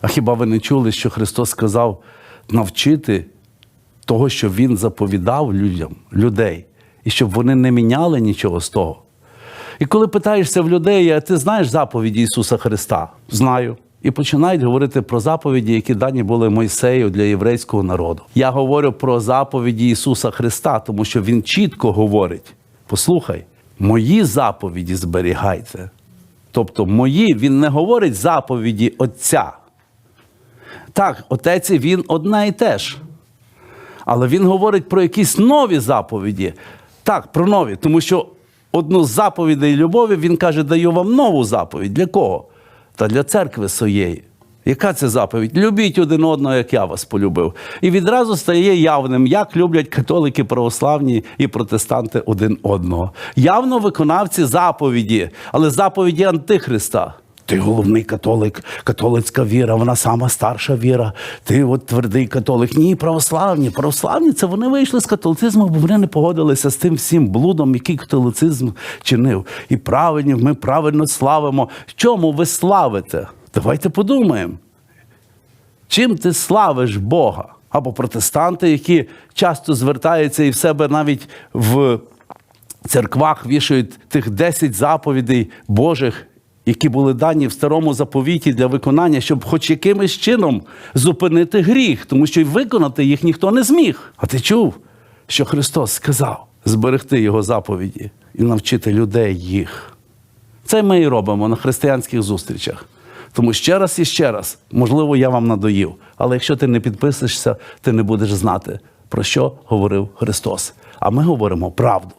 А хіба ви не чули, що Христос сказав навчити того, що Він заповідав людям, людей, і щоб вони не міняли нічого з того? І коли питаєшся в людей, а ти знаєш заповіді Ісуса Христа? Знаю. І починають говорити про заповіді, які дані були Мойсею для єврейського народу. Я говорю про заповіді Ісуса Христа, тому що Він чітко говорить: послухай, мої заповіді зберігайте. Тобто, мої, він не говорить заповіді Отця. Так, отець і він одне і те ж. Але він говорить про якісь нові заповіді. Так, про нові, тому що одну з заповідей любові він каже, даю вам нову заповідь. Для кого? Та для церкви своєї. Яка це заповідь? Любіть один одного, як я вас полюбив. І відразу стає явним, як люблять католики, православні і протестанти один одного. Явно виконавці заповіді, але заповіді Антихриста. Ти головний католик, католицька віра, вона сама старша віра. Ти от твердий католик. Ні, православні. Православні це вони вийшли з католицизму, бо вони не погодилися з тим всім блудом, який католицизм чинив. І правильні, ми правильно славимо. Чому ви славите? Давайте подумаємо. Чим ти славиш Бога? Або протестанти, які часто звертаються і в себе навіть в церквах вішають тих 10 заповідей Божих, які були дані в старому заповіті для виконання, щоб хоч якимось чином зупинити гріх, тому що й виконати їх ніхто не зміг. А ти чув, що Христос сказав зберегти його заповіді і навчити людей їх. Це ми і робимо на християнських зустрічах. Тому ще раз і ще раз, можливо, я вам надоїв, але якщо ти не підписуєшся, ти не будеш знати, про що говорив Христос. А ми говоримо правду.